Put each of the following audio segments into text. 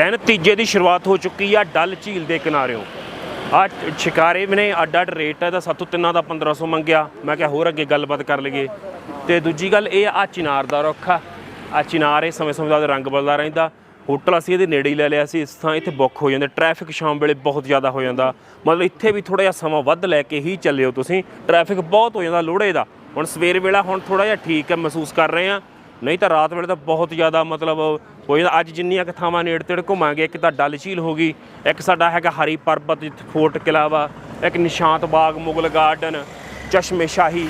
ਦਿਨ ਤੀਜੇ ਦੀ ਸ਼ੁਰੂਆਤ ਹੋ ਚੁੱਕੀ ਆ ਡਲ ਝੀਲ ਦੇ ਕਿਨਾਰਿਓਂ। ਆ ਸ਼ਿਕਾਰੇ ਵੀ ਨੇ ਅੱਡ ਅੱਡ ਰੇਟ ਹੈ ਦਾ ਸਾਤੋਂ ਤਿੰਨਾਂ ਦਾ 1500 ਮੰਗਿਆ। ਮੈਂ ਕਿਹਾ ਹੋਰ ਅੱਗੇ ਗੱਲਬਾਤ ਕਰ ਲਈਏ। ਤੇ ਦੂਜੀ ਗੱਲ ਇਹ ਆ, ਚਿਨਾਰ ਦਾ ਰੁੱਖ ਆ। ਆ ਚਿਨਾਰ ਇਹ ਸਮੇਂ ਸਮੇਂ ਦਾ ਰੰਗ ਬਦਲਦਾ ਰਹਿੰਦਾ। ਹੋਟਲ ਅਸੀਂ ਇਹਦੇ ਨੇੜੇ ਹੀ ਲੈ ਲਿਆ ਸੀ, ਇਸ ਥਾਂ ਇੱਥੇ ਬੁੱਕ ਹੋ ਜਾਂਦੇ। ਟ੍ਰੈਫਿਕ ਸ਼ਾਮ ਵੇਲੇ ਬਹੁਤ ਜ਼ਿਆਦਾ ਹੋ ਜਾਂਦਾ। ਮਤਲਬ ਇੱਥੇ ਵੀ ਥੋੜਾ ਜਿਹਾ ਸਮਾਂ ਵੱਧ ਲੈ ਕੇ ਹੀ ਚੱਲਿਓ ਤੁਸੀਂ। ਟ੍ਰੈਫਿਕ ਬਹੁਤ ਹੋ ਜਾਂਦਾ ਲੋੜੇ ਦਾ। ਹੁਣ ਸਵੇਰ ਵੇਲਾ ਹੁਣ ਥੋੜਾ ਜਿਹਾ ਠੀਕ ਹੈ ਮਹਿਸੂਸ ਕਰ ਰਹੇ ਆ ਨਹੀਂ ਤਾਂ ਰਾਤ ਵੇਲੇ ਤਾਂ ਬਹੁਤ ਜ਼ਿਆਦਾ ਮਤਲਬ ਹੋ ਜਾਂਦਾ ਅੱਜ ਜਿੰਨੀਆਂ ਕੁ ਥਾਵਾਂ ਨੇੜੇ ਤੇੜੇ ਘੁੰਮਾਂਗੇ, ਇੱਕ ਤਾਂ ਡਲ ਝੀਲ ਹੋ ਗਈ, ਇੱਕ ਸਾਡਾ ਹੈਗਾ ਹਰੀ ਪਰਬਤ ਜਿੱਥੇ ਫੋਰਟ ਕਿਲਾ ਵਾ ਇੱਕ ਨਿਸ਼ਾਂਤ ਬਾਗ ਮੁਗਲ ਗਾਰਡਨ, ਚਸ਼ਮੇ ਸ਼ਾਹੀ,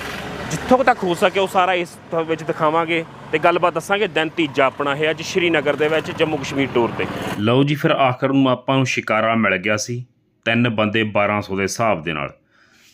ਜਿੱਥੋਂ ਕੁ ਤੱਕ ਹੋ ਸਕੇ ਉਹ ਸਾਰਾ ਇਸ ਵਿੱਚ ਦਿਖਾਵਾਂਗੇ ਤੇ ਗੱਲਬਾਤ ਦੱਸਾਂਗੇ ਦਿਨ ਤੀਜਾ ਆਪਣਾ ਇਹ ਅੱਜ ਸ਼੍ਰੀਨਗਰ ਦੇ ਵਿੱਚ ਜੰਮੂ ਕਸ਼ਮੀਰ ਟੂਰ ਤੇ। ਲਓ ਜੀ ਫਿਰ ਆਖਰ ਨੂੰ ਆਪਾਂ ਨੂੰ ਸ਼ਿਕਾਰਾ ਮਿਲ ਗਿਆ ਸੀ, ਤਿੰਨ ਬੰਦੇ 1200 ਦੇ ਹਿਸਾਬ ਦੇ ਨਾਲ।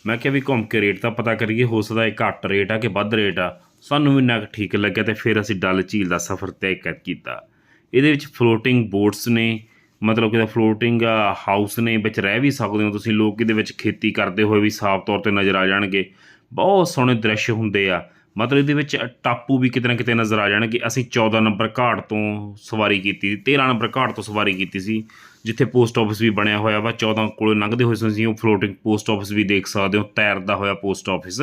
ਮੈਂ ਕਿਹਾ ਵੀ ਘੁੰਮ ਕੇ ਰੇਟ ਤਾਂ ਪਤਾ ਕਰੀਏ, ਹੋ ਸਕਦਾ ਇਹ ਘੱਟ ਰੇਟ ਆ ਕਿ ਵੱਧ ਰੇਟ ਆ ਸਾਨੂੰ ਵੀ ਨਾ ਠੀਕ ਲੱਗਿਆ ਤੇ ਫਿਰ ਅਸੀਂ ਡਲ ਝੀਲ ਦਾ ਸਫ਼ਰ ਤੈਅ ਕਰ ਕੀਤਾ। ਇਹਦੇ ਵਿੱਚ ਫਲੋਟਿੰਗ ਬੋਟਸ ਨੇ, ਮਤਲਬ ਕਿ ਫਲੋਟਿੰਗ ਹਾਊਸ ਨੇ, ਵਿੱਚ ਰਹਿ ਵੀ ਸਕਦੇ ਹੋ ਤੁਸੀਂ, ਲੋਕ ਇਹਦੇ ਵਿੱਚ ਖੇਤੀ ਕਰਦੇ ਹੋਏ ਵੀ ਸਾਫ਼ ਤੌਰ ਤੇ ਨਜ਼ਰ ਆ ਜਾਣਗੇ। ਬਹੁਤ ਸੋਹਣੇ ਦ੍ਰਿਸ਼ ਹੁੰਦੇ ਆ। ਮਤਲਬ ਇਹਦੇ ਵਿੱਚ ਟਾਪੂ ਵੀ ਕਿਤੇ ਨਾ ਕਿਤੇ ਨਜ਼ਰ ਆ ਜਾਣਗੇ। ਅਸੀਂ 14 ਨੰਬਰ ਘਾਟ ਤੋਂ ਸਵਾਰੀ ਕੀਤੀ 13 ਨੰਬਰ ਘਾਟ ਤੋਂ ਸਵਾਰੀ ਕੀਤੀ ਸੀ, ਜਿੱਥੇ ਪੋਸਟ ਆਫਿਸ ਵੀ ਬਣਿਆ ਹੋਇਆ ਵਾ। 14 ਕੋਲ ਲੰਘਦੇ ਹੋਏ ਤੁਸੀਂ ਉਹ ਫਲੋਟਿੰਗ ਪੋਸਟ ਆਫਿਸ ਵੀ ਦੇਖ ਸਕਦੇ ਹੋ, ਤੈਰਦਾ ਹੋਇਆ ਪੋਸਟ ਆਫਿਸ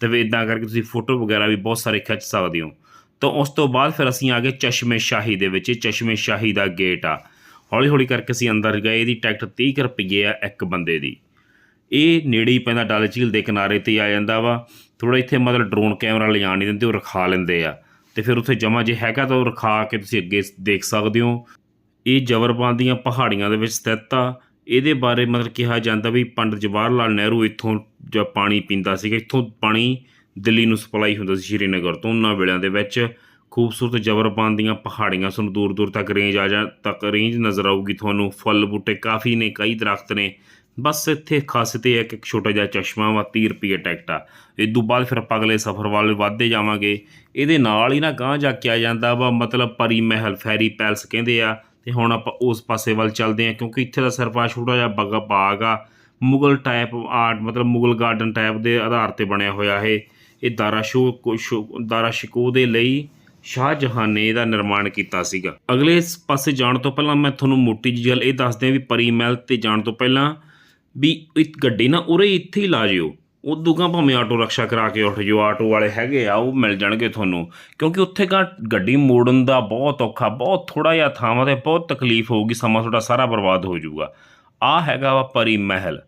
ਤੇ ਵੀ ਇਦਾਂ ਕਰਕੇ ਤੁਸੀਂ ਫੋਟੋ ਵਗੈਰਾ ਵੀ ਬਹੁਤ ਸਾਰੇ ਖਿੱਚ ਸਕਦੇ ਹੋ। ਤਾਂ ਉਸ ਤੋਂ ਬਾਅਦ ਫਿਰ ਅਸੀਂ ਆ ਗਏ ਚਸ਼ਮੇ ਸ਼ਾਹੀ ਦੇ ਵਿੱਚ। ਇਹ ਚਸ਼ਮੇ ਸ਼ਾਹੀ ਦਾ ਗੇਟ ਆ। ਹੌਲੀ ਹੌਲੀ ਕਰਕੇ ਅਸੀਂ ਅੰਦਰ ਗਏ। ਇਹਦੀ ਟਿਕਟ 30 ਕੁ ਰੁਪਏ ਆ ਇੱਕ ਬੰਦੇ ਦੀ। ਇਹ ਨੇੜੇ ਹੀ ਪੈਂਦਾ ਡਲ ਝੀਲ ਦੇ ਕਿਨਾਰੇ ਤੇ ਆ ਜਾਂਦਾ ਵਾ। ਥੋੜਾ ਇੱਥੇ ਮਤਲਬ ਡਰੋਨ ਕੈਮਰਾ ਲਿਜਾਣ ਨਹੀਂ ਦਿੰਦੇ, ਉਹ ਰਖਾ ਲੈਂਦੇ ਆ। ਤੇ ਫਿਰ ਉੱਥੇ ਜਮਾ ਜੇ ਹੈਗਾ ਤਾਂ ਉਹ ਰਖਾ ਕੇ ਤੁਸੀਂ ਅੱਗੇ ਦੇਖ ਸਕਦੇ ਹੋ। ਇਹ ਜਬਰਬਾਨ ਦੀਆਂ ਪਹਾੜੀਆਂ ਦੇ ਵਿੱਚ ਸਥਿਤ ਆ। ਇਹਦੇ ਬਾਰੇ ਮਤਲਬ ਕਿਹਾ ਜਾਂਦਾ ਵੀ ਪੰਡਤ ਜਵਾਹਰ ਲਾਲ ਨਹਿਰੂ ਇੱਥੋਂ ਜਾਂ ਪਾਣੀ ਪੀਂਦਾ ਸੀਗਾ, ਇੱਥੋਂ ਪਾਣੀ ਦਿੱਲੀ ਨੂੰ ਸਪਲਾਈ ਹੁੰਦਾ ਸੀ ਸ਼੍ਰੀਨਗਰ ਤੋਂ, ਉਹਨਾਂ ਵੇਲਿਆਂ ਦੇ ਵਿੱਚ ਖੂਬਸੂਰਤ ਜਬਰਬਾਨ ਦੀਆਂ ਪਹਾੜੀਆਂ ਤੁਹਾਨੂੰ ਦੂਰ ਦੂਰ ਤੱਕ ਰੇਂਜ ਆ ਜਾ, ਤੱਕ ਰੇਂਜ ਨਜ਼ਰ ਆਊਗੀ ਤੁਹਾਨੂੰ, ਫੁੱਲ ਬੂਟੇ ਕਾਫੀ ਨੇ, ਕਈ ਦਰਖਤ ਨੇ, ਬਸ ਇੱਥੇ ਖਾਸੀਅਤ ਇਹ ਹੈ ਕਿ ਇੱਕ ਛੋਟਾ ਜਿਹਾ ਚਸ਼ਮਾ ਵਾ 30 ਰੁਪਏ ਟਿਕਟ ਆ। ਇਸ ਤੋਂ ਬਾਅਦ ਫਿਰ ਆਪਾਂ ਅਗਲੇ ਸਫ਼ਰ ਵੱਲ ਵਧਦੇ ਜਾਵਾਂਗੇ, ਇਹਦੇ ਨਾਲ ਹੀ ਨਾ ਗਾਂਹ ਜਾ ਕੇ ਆ ਜਾਂਦਾ ਵਾ, ਮਤਲਬ ਪਰੀ ਮਹਿਲ, ਫੈਰੀ ਪੈਲਸ ਕਹਿੰਦੇ ਆ, ਤੇ ਹੁਣ ਆਪਾਂ ਉਸ ਪਾਸੇ ਵੱਲ ਚੱਲਦੇ ਆ, ਕਿਉਂਕਿ ਇੱਥੇ ਦਾ ਸਿਰਫ ਆ ਛੋਟਾ ਜਿਹਾ ਬਗਾ ਬਾਗ ਆ ਮੁਗਲ ਟਾਈਪ ਆਰਟ ਮਤਲਬ ਮੁਗਲ ਗਾਰਡਨ ਟਾਈਪ ਦੇ ਆਧਾਰ ਤੇ ਬਣਿਆ ਹੋਇਆ ਇਹ। ਇਹ ਦਾਰਾ ਸ਼ੋ, ਸ਼ੋ- ਦਾਰਾ ਸ਼ਿਕੋ ਦੇ ਲਈ ਸ਼ਾਹ ਜਹਾਨ ਨੇ ਇਹਦਾ ਨਿਰਮਾਣ ਕੀਤਾ ਸੀਗਾ। ਅਗਲੇ ਪਾਸੇ ਜਾਣ ਤੋਂ ਪਹਿਲਾਂ ਮੈਂ ਤੁਹਾਨੂੰ ਮੋਟੀ ਜਿਹੀ ਗੱਲ ਇਹ ਦੱਸ ਦਿਆਂ ਵੀ ਪਰੀ ਮਹਿਲ ਤੇ ਜਾਣ ਤੋਂ ਪਹਿਲਾਂ ਵੀ ਇਹ ਗੱਡੀ ਨਾ ਉਰੇ ਇੱਥੇ ਹੀ ਲਾ ਜਿਓ। ਉਦੋਂ ਗਾ ਭਾਵੇਂ ਆਟੋ ਰਕਸ਼ਾ ਕਰਾ ਕੇ ਉੱਠ ਜਿਓ, ਆਟੋ ਵਾਲੇ ਹੈਗੇ ਆ, ਉਹ ਮਿਲ ਜਾਣਗੇ ਤੁਹਾਨੂੰ। ਕਿਉਂਕਿ ਉੱਥੇ ਗਾ ਗੱਡੀ ਮੋੜਨ ਦਾ ਬਹੁਤ ਔਖਾ, ਬਹੁਤ ਥੋੜਾ ਜਿਹਾ ਥਾਵਾਂ ਤੇ ਬਹੁਤ ਤਕਲੀਫ ਹੋਊਗੀ, ਸਮਾਂ ਤੁਹਾਡਾ ਸਾਰਾ ਬਰਬਾਦ ਹੋ ਜਾਊਗਾ। ਆ ਹੈਗਾ ਵਾ ਪਰੀ ਮਹਿਲ,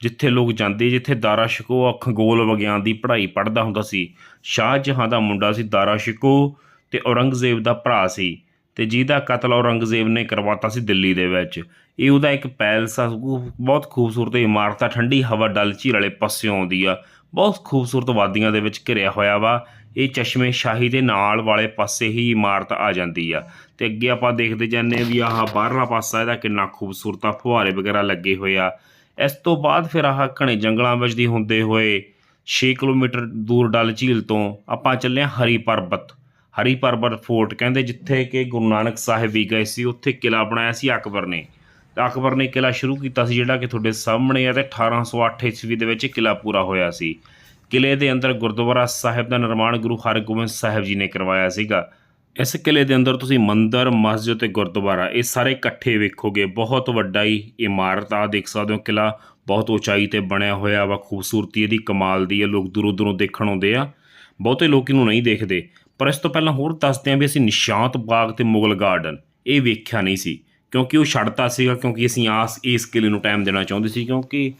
ਜਿੱਥੇ ਲੋਕ ਜਾਂਦੇ, ਜਿੱਥੇ ਦਾਰਾ ਸ਼ਿਕੋ ਖਗੋਲ ਵਿਗਿਆਨ ਦੀ ਪੜ੍ਹਾਈ ਪੜ੍ਹਦਾ ਹੁੰਦਾ ਸੀ। ਸ਼ਾਹਜਹਾਂ ਦਾ ਮੁੰਡਾ ਸੀ ਦਾਰਾ ਸ਼ਿਕੋ ਤੇ ਔਰੰਗਜ਼ੇਬ ਦਾ ਭਰਾ ਸੀ ਤੇ ਜਿਹਦਾ ਕਤਲ ਔਰੰਗਜ਼ੇਬ ਨੇ ਕਰਵਾਤਾ ਸੀ ਦਿੱਲੀ ਦੇ ਵਿੱਚ। ਇਹ ਉਹਦਾ ਇੱਕ ਪੈਲਸ ਆ ਬਹੁਤ ਖੂਬਸੂਰਤ ਇਮਾਰਤ ਆ, ਠੰਡੀ ਹਵਾ, ਡਲ ਝੀਲ ਵਾਲੇ ਪਾਸਿਓਂ ਆਉਂਦੀ ਆ। ਬਹੁਤ ਖੂਬਸੂਰਤ ਵਾਦੀਆਂ ਦੇ ਵਿੱਚ ਘਿਰਿਆ ਹੋਇਆ ਵਾ। ਇਹ ਚਸ਼ਮੇ ਸ਼ਾਹੀ ਦੇ ਨਾਲ ਵਾਲੇ ਪਾਸੇ ਹੀ ਇਮਾਰਤ ਆ ਜਾਂਦੀ ਆ। ਤੇ ਅੱਗੇ ਆਪਾਂ ਦੇਖਦੇ ਜਾਂਦੇ ਆ ਵੀ ਆਹ ਬਾਹਰਲਾ ਪਾਸਾ ਇਹਦਾ ਕਿੰਨਾ ਖੂਬਸੂਰਤ ਆ, ਫੁਹਾਰੇ ਵਗੈਰਾ ਲੱਗੇ ਹੋਏ ਆ। ਇਸ ਤੋਂ ਬਾਅਦ ਫਿਰ ਆਹ ਘਣੇ ਜੰਗਲਾਂ ਵਿੱਚ ਦੀ ਹੁੰਦੇ ਹੋਏ 6 ਕਿਲੋਮੀਟਰ ਦੂਰ ਡਲ ਝੀਲ ਤੋਂ ਆਪਾਂ ਚੱਲੇ ਹਾਂ ਹਰੀ ਪਰਬਤ। ਹਰੀ ਪਰਬਤ ਫੋਰਟ ਕਹਿੰਦੇ ਜਿੱਥੇ ਕਿ ਗੁਰੂ ਨਾਨਕ ਸਾਹਿਬ ਵੀ ਗਏ ਸੀ, ਉੱਥੇ ਕਿਲਾ ਬਣਾਇਆ ਸੀ ਅਕਬਰ ਨੇ। ਅਕਬਰ ਨੇ ਕਿਲਾ ਸ਼ੁਰੂ ਕੀਤਾ ਸੀ, ਜਿਹੜਾ ਕਿ ਤੁਹਾਡੇ ਸਾਹਮਣੇ ਆ ਤੇ 1808 ਈਸਵੀ ਦੇ ਵਿੱਚ ਇਹ ਕਿਲਾ ਪੂਰਾ ਹੋਇਆ ਸੀ। ਕਿਲੇ ਦੇ ਅੰਦਰ ਗੁਰਦੁਆਰਾ ਸਾਹਿਬ ਦਾ ਨਿਰਮਾਣ ਗੁਰੂ ਹਰਗੋਬਿੰਦ ਸਾਹਿਬ ਜੀ ਨੇ ਕਰਵਾਇਆ ਸੀਗਾ। ਇਸ ਕਿਲੇ ਦੇ ਅੰਦਰ ਤੁਸੀਂ ਮੰਦਰ, ਮਸਜਿਦ ਤੇ ਗੁਰਦੁਆਰਾ, ਇਹ ਸਾਰੇ ਇਕੱਠੇ ਵੇਖੋਗੇ। ਬਹੁਤ ਵੱਡਾ ਹੀ ਇਮਾਰਤ ਆ ਦੇਖ ਸਕਦੇ ਹੋ ਕਿਲਾ ਬਹੁਤ ਉਚਾਈ ਤੇ ਬਣਿਆ ਹੋਇਆ ਵਾ, ਖੂਬਸੂਰਤੀ, ਇਹਦੀ ਕਮਾਲ ਦੀ ਹੈ, ਲੋਕ ਦੂਰੋਂ ਦੂਰੋਂ ਦੇਖਣ ਆਉਂਦੇ ਆ। ਬਹੁਤੇ ਲੋਕ ਇਹਨੂੰ ਨਹੀਂ ਦੇਖਦੇ। ਪਰ ਇਸ ਤੋਂ ਪਹਿਲਾਂ ਹੋਰ ਦੱਸਦੇ ਹਾਂ ਵੀ ਅਸੀਂ ਨਿਸ਼ਾਂਤ ਬਾਗ ਤੇ ਮੁਗਲ ਗਾਰਡਨ, ਇਹ ਵੇਖਿਆ ਨਹੀਂ ਸੀ। ਕਿਉਂਕਿ ਉਹ ਛੱਡਤਾ ਸੀਗਾ, ਕਿਉਂਕਿ ਅਸੀਂ ਆਸ, ਇਸ ਕਿਲੇ ਨੂੰ ਟਾਈਮ ਦੇਣਾ ਚਾਹੁੰਦੇ ਸੀ, ਕਿਉਂਕਿ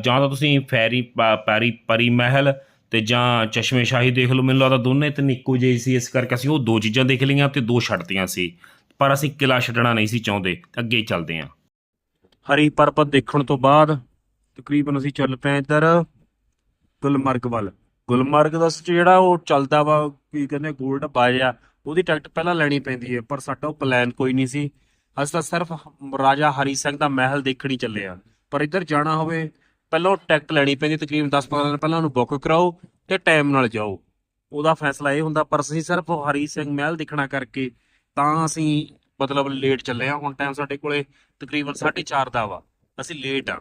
ਜਾਂ ਤਾਂ ਤੁਸੀਂ ਫੈਰੀ, ਪ- ਪੈਰੀ, ਪਰੀ ਮਹਿਲ ਤੇ ਜਾਂ ਚਸ਼ਮੇ ਸ਼ਾਹੀ ਦੇਖ ਲਓ, ਮੈਨੂੰ ਲੱਗਦਾ ਦੋਨੇ ਤਿੰਨ ਇੱਕੋ ਜਿਹੇ ਸੀ, ਇਸ ਕਰਕੇ ਅਸੀਂ ਉਹ ਦੋ ਚੀਜ਼ਾਂ ਦੇਖ ਲਈਆਂ ਤੇ ਦੋ ਛੱਡਤੀਆਂ ਸੀ। ਪਰ ਅਸੀਂ ਕਿਲਾ ਛੱਡਣਾ ਨਹੀਂ ਸੀ ਚਾਹੁੰਦੇ, ਅੱਗੇ ਹੀ ਚੱਲਦੇ ਹਾਂ। ਹਰੀ ਪਰਬਤ ਦੇਖਣ ਤੋਂ ਬਾਅਦ ਤਕਰੀਬਨ ਅਸੀਂ ਚੱਲ ਪਏ ਇੱਧਰ ਗੁਲਮਰਗ ਵੱਲ। ਗੁਲਮਰਗ ਦਾ ਜਿਹੜਾ ਉਹ ਚੱਲਦਾ ਵਾ, ਕੀ ਕਹਿੰਦੇ 골ਡ ਬਾਜਾ ਉਹਦੀ ਟਿਕਟ ਪਹਿਲਾਂ ਲੈਣੀ ਪੈਂਦੀ ਹੈ, ਪਰ ਸਾਡਾ ਉਹ ਪਲਾਨ ਕੋਈ ਨਹੀਂ ਸੀ। ਅਸੀਂ ਤਾਂ ਸਿਰਫ ਰਾਜਾ ਹਰੀ ਸਿੰਘ ਦਾ ਮਹਿਲ ਦੇਖਣ ਹੀ ਚੱਲੇ ਆ ਪਰ ਇੱਧਰ ਜਾਣਾ ਹੋਵੇ, ਪਹਿਲਾਂ ਉਹ ਟਿਕਟ ਲੈਣੀ ਪੈਂਦੀ ਤਕਰੀਬਨ 10-15 ਦਿਨ ਪਹਿਲਾਂ ਉਹਨੂੰ ਬੁੱਕ ਕਰਾਓ ਤੇ ਟਾਈਮ ਨਾਲ ਜਾਓ। ਉਹਦਾ ਫੈਸਲਾ ਇਹ ਹੁੰਦਾ, ਪਰ ਅਸੀਂ ਸਿਰਫ ਹਰੀ ਸਿੰਘ ਮਹਿਲ ਦੇਖਣਾ ਕਰਕੇ ਤਾਂ ਅਸੀਂ ਮਤਲਬ ਲੇਟ ਚੱਲੇ ਆ ਹੁਣ ਟਾਈਮ ਸਾਡੇ ਕੋਲੇ ਤਕਰੀਬਨ 4:30 ਦਾ ਵਾ। ਅਸੀਂ ਲੇਟ ਆ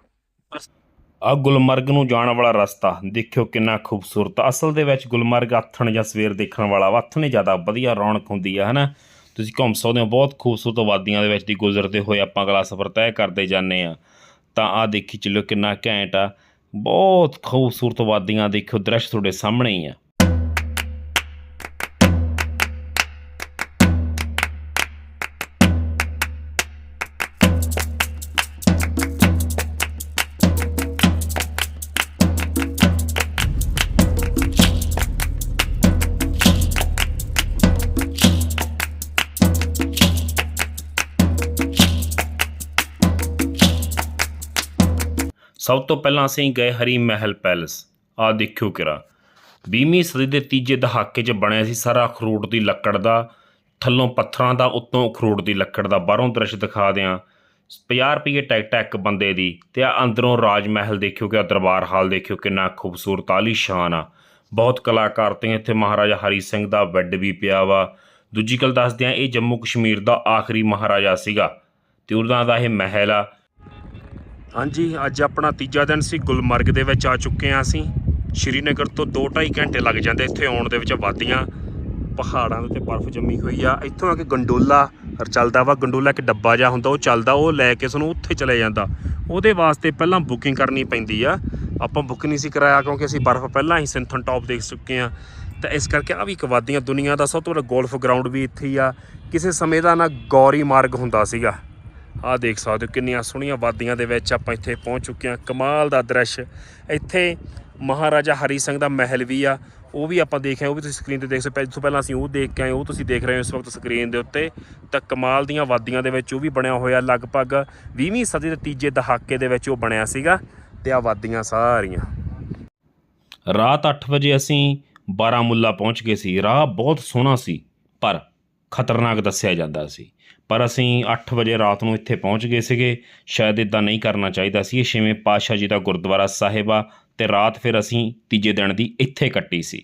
ਆ ਗੁਲਮਰਗ ਨੂੰ ਜਾਣ ਵਾਲਾ ਰਸਤਾ, ਦੇਖਿਓ ਕਿੰਨਾ ਖੂਬਸੂਰਤ। ਅਸਲ ਦੇ ਵਿੱਚ ਗੁਲਮਰਗ ਆਥਣ ਜਾਂ ਸਵੇਰ ਦੇਖਣ ਵਾਲਾ ਵਾ। ਆਥਣੇ ਜ਼ਿਆਦਾ ਵਧੀਆ ਰੌਣਕ ਹੁੰਦੀ ਆ, ਹਨਾ? ਤੁਸੀਂ ਘੁੰਮ ਸਕਦੇ ਹੋ, ਬਹੁਤ ਖੂਬਸੂਰਤ ਵਾਦੀਆਂ ਦੇ ਵਿੱਚ ਦੀ ਗੁਜ਼ਰਦੇ ਹੋਏ ਆਪਾਂ ਅਗਲਾ ਸਫ਼ਰ ਤੈਅ ਕਰਦੇ ਜਾਂਦੇ ਆ ਤਾਂ ਆ ਦੇਖੀ ਚੱਲੋ ਕਿੰਨਾ ਘੈਂਟ ਆ, ਬਹੁਤ ਖੂਬਸੂਰਤ ਵਾਦੀਆਂ ਦੇਖੋ ਦ੍ਰਿਸ਼ ਤੁਹਾਡੇ ਸਾਹਮਣੇ ਹੀ ਆ। ਸਭ ਤੋਂ ਪਹਿਲਾਂ ਅਸੀਂ ਗਏ ਹਰੀ ਮਹਿਲ ਪੈਲਸ। ਆ ਦੇਖਿਓ ਕਿਰਾ 20ਵੀਂ ਸਦੀ ਦੇ ਤੀਜੇ ਦਹਾਕੇ 'ਚ ਬਣਿਆ ਸੀ ਸਾਰਾ ਅਖਰੋਟ ਦੀ ਲੱਕੜ ਦਾ, ਥੱਲੋਂ ਪੱਥਰਾਂ ਦਾ, ਉੱਤੋਂ ਅਖਰੋਟ ਦੀ ਲੱਕੜ ਦਾ। ਬਾਹਰੋਂ ਦ੍ਰਿਸ਼ ਦਿਖਾ ਦਿਆਂ। 50 ਰੁਪਏ ਟਿਕਟ ਇੱਕ ਬੰਦੇ ਦੀ ਤੇ ਆ ਅੰਦਰੋਂ ਰਾਜ ਮਹਿਲ ਦੇਖਿਓ ਕਿ ਦਰਬਾਰ ਹਾਲ ਦੇਖਿਓ ਕਿੰਨਾ ਖੂਬਸੂਰਤ, ਆਲੀ ਸ਼ਾਨ ਆ। ਬਹੁਤ ਕਲਾਕਾਰ ਤੇ ਇੱਥੇ ਮਹਾਰਾਜਾ ਹਰੀ ਸਿੰਘ ਦਾ ਬੈੱਡ ਵੀ ਪਿਆ ਵਾ। ਦੂਜੀ ਗੱਲ ਦੱਸਦੇ ਆ ਇਹ ਜੰਮੂ ਕਸ਼ਮੀਰ ਦਾ ਆਖਰੀ ਮਹਾਰਾਜਾ ਸੀਗਾ। ਤੇ ਉਹਨਾਂ ਦਾ ਇਹ ਮਹਿਲ ਆ। ਹਾਂਜੀ, ਅੱਜ ਆਪਣਾ ਤੀਜਾ ਦਿਨ ਸੀ, ਗੁਲਮਰਗ ਦੇ ਵਿੱਚ ਆ ਚੁੱਕੇ ਹਾਂ ਅਸੀਂ। ਸ਼੍ਰੀਨਗਰ ਤੋਂ 2.5 ਘੰਟੇ ਲੱਗ ਜਾਂਦੇ, ਇੱਥੇ ਆਉਣ ਦੇ ਵਿੱਚ ਵਾਦੀਆਂ ਪਹਾੜਾਂ ਦੇ ਉੱਤੇ ਬਰਫ਼ ਜੰਮੀ ਹੋਈ ਆ। ਇੱਥੋਂ ਆ ਕੇ ਗੰਡੋਲਾ ਚੱਲਦਾ ਵਾ, ਗੰਡੋਲਾ ਇੱਕ ਡੱਬਾ ਜਿਹਾ ਹੁੰਦਾ, ਉਹ ਚੱਲਦਾ, ਉਹ ਲੈ ਕੇ ਸਾਨੂੰ ਉੱਥੇ ਚਲੇ ਜਾਂਦਾ। ਉਹਦੇ ਵਾਸਤੇ ਪਹਿਲਾਂ ਬੁਕਿੰਗ ਕਰਨੀ ਪੈਂਦੀ ਆ। ਆਪਾਂ ਬੁੱਕ ਨਹੀਂ ਸੀ ਕਰਾਇਆ, ਕਿਉਂਕਿ ਅਸੀਂ ਬਰਫ਼ ਪਹਿਲਾਂ ਹੀ ਸਿੰਥਨ ਟਾਪ ਦੇਖ ਚੁੱਕੇ ਆ ਤਾਂ ਇਸ ਕਰਕੇ ਆ ਵੀ ਇੱਕ ਵਾਦੀਆਂ ਦੁਨੀਆ ਦਾ ਸਭ ਤੋਂ ਵੱਡਾ ਗੋਲਫ ਗਰਾਊਂਡ ਵੀ ਇੱਥੇ ਹੀ ਆ। ਕਿਸੇ ਸਮੇਂ ਦਾ ਨਾ ਗੌਰੀ ਮਾਰਗ ਹੁੰਦਾ ਸੀਗਾ। ਆਹ ਦੇਖ ਸਕਦੇ ਹੋ ਕਿੰਨੀਆਂ ਸੋਹਣੀਆਂ ਵਾਦੀਆਂ ਦੇ ਵਿੱਚ ਆਪਾਂ ਇੱਥੇ ਪਹੁੰਚ ਚੁੱਕੇ ਹਾਂ। ਕਮਾਲ ਦਾ ਦ੍ਰਿਸ਼। ਇੱਥੇ ਮਹਾਰਾਜਾ ਹਰੀ ਸਿੰਘ ਦਾ ਮਹਿਲ ਵੀ ਆ। ਉਹ ਵੀ ਆਪਾਂ ਦੇਖਿਆ, ਉਹ ਵੀ ਤੁਸੀਂ ਸਕਰੀਨ ਤੇ ਦੇਖ ਸਕਦੇ ਹੋ। ਪਹਿਲਾਂ ਅਸੀਂ ਉਹ ਦੇਖ ਕੇ ਆਏ, ਉਹ ਤੁਸੀਂ ਦੇਖ ਰਹੇ ਹੋ ਇਸ ਵਕਤ ਸਕਰੀਨ ਦੇ ਉੱਤੇ। ਤਾਂ ਕਮਾਲ ਦੀਆਂ ਵਾਦੀਆਂ ਦੇ ਵਿੱਚ ਉਹ ਵੀ ਬਣਿਆ ਹੋਇਆ ਲਗਭਗ 20ਵੀਂ ਸਦੀ ਦੇ ਤੀਜੇ ਦਹਾਕੇ ਦੇ ਵਿੱਚ ਉਹ ਬਣਿਆ ਸੀਗਾ ਤੇ ਆ ਵਾਦੀਆਂ ਸਾਰੀਆਂ। ਰਾਤ 8 ਵਜੇ ਅਸੀਂ ਬਾਰਾਮੁੱਲਾ ਪਹੁੰਚ ਗਏ ਸੀ। ਰਾਹ ਬਹੁਤ ਸੋਹਣਾ ਸੀ, ਪਰ ਖਤਰਨਾਕ ਦੱਸਿਆ ਜਾਂਦਾ ਸੀ। ਪਰ ਅਸੀਂ 8 ਵਜੇ ਰਾਤ ਨੂੰ ਇੱਥੇ ਪਹੁੰਚ ਗਏ ਸੀਗੇ। ਸ਼ਾਇਦ ਇਦਾਂ ਨਹੀਂ ਕਰਨਾ ਚਾਹੀਦਾ ਸੀ। ਇਹ ਛੇਵੇਂ ਪਾਤਸ਼ਾਹ ਜੀ ਦਾ ਗੁਰਦੁਆਰਾ ਸਾਹਿਬ ਆ ਤੇ ਰਾਤ ਫਿਰ ਅਸੀਂ ਤੀਜੇ ਦਿਨ ਦੀ ਇੱਥੇ ਕੱਟੀ ਸੀ।